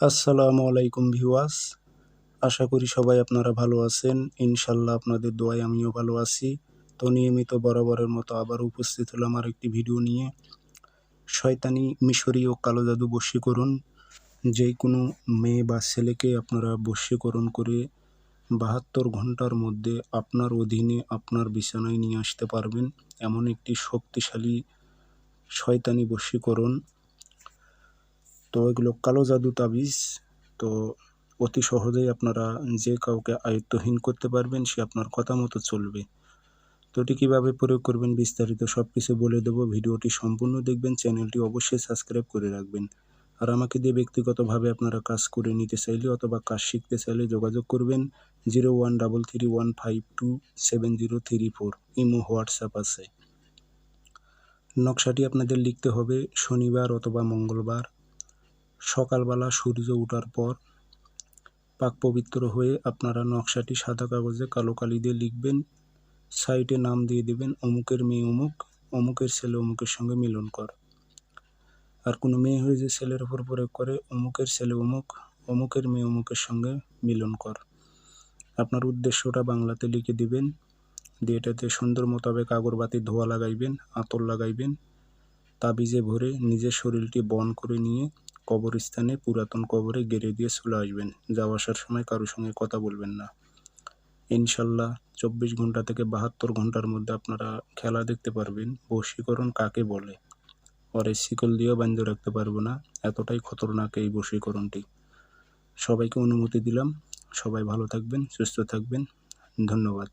আসসালামু আলাইকুম ভিউয়ার্স। আশা করি সবাই আপনারা ভালো আছেন। ইনশাল্লাহ আপনাদের দোয়ায় আমিও ভালো আছি। তো নিয়মিত বরাবরের মতো আবার উপস্থিত হলাম আর একটি ভিডিও নিয়ে। শয়তানি, মিশরি ও কালো জাদু বশীকরণ যে কোনো মেয়ে বা ছেলেকে আপনারা বশীকরণ করে বাহাত্তর ঘণ্টার মধ্যে আপনার অধীনে আপনার বিছানায় নিয়ে আসতে পারবেন। এমন একটি শক্তিশালী শয়তানি বশীকরণ তো এগুলো কালো জাদু তাবিজ, তো অতি সহজেই আপনারা যে কাউকে আয়ত্তহীন করতে পারবেন, সে আপনার কথা মতো চলবে। তো এটি কীভাবে প্রয়োগ করবেন বিস্তারিত সব কিছু বলে দেবো। ভিডিওটি সম্পূর্ণ দেখবেন, চ্যানেলটি অবশ্যই সাবস্ক্রাইব করে রাখবেন। আর আমাকে দিয়ে ব্যক্তিগতভাবে আপনারা কাজ করে নিতে চাইলে অথবা কাজ শিখতে চাইলে যোগাযোগ করবেন, zero one double three one five two seven zero three four. Imo, WhatsApp আছে। নকশাটি আপনাদের লিখতে হবে শনিবার অথবা মঙ্গলবার। সকালবেলা সূর্য ওঠার পর পাক পবিত্র হয়ে আপনারা নকশাটি সাদা কাগজে কালো কালি দিয়ে লিখবেন। সাইটে নাম দিয়ে দেবেন, অমুকের মেয়ে অমুক, অমুকের ছেলে অমুকের সঙ্গে মিলন কর। আর কোনো মেয়ে হয়ে যে ছেলের ওপর প্রয়োগ করে, অমুকের ছেলে অমুক, অমুকের মেয়ে অমুকের সঙ্গে মিলন কর। আপনার উদ্দেশ্যটা বাংলাতে লিখে দিবেন, দিয়ে এটাতে সুন্দর মোতাবেক আগরবাতি, ধোয়া লাগাইবেন, আতর লাগাইবেন, তাবিজে ভরে নিজের শরীরটি বন করে নিয়ে কবরস্থানে পুরাতন কবরে গেড়ে দিয়ে চলে আসবেন। যাওয়া আসার সময় কারোর সঙ্গে কথা বলবেন না। ইনশাল্লাহ চব্বিশ ঘণ্টা থেকে বাহাত্তর ঘণ্টার মধ্যে আপনারা খেলা দেখতে পারবেন। বশীকরণ কাকে বলে? পরে শিকল দিয়েও বান্ধে রাখতে পারব না। এতটাই খতরনাক এই বশীকরণটি। সবাইকে অনুমতি দিলাম। সবাই ভালো থাকবেন, সুস্থ থাকবেন। ধন্যবাদ।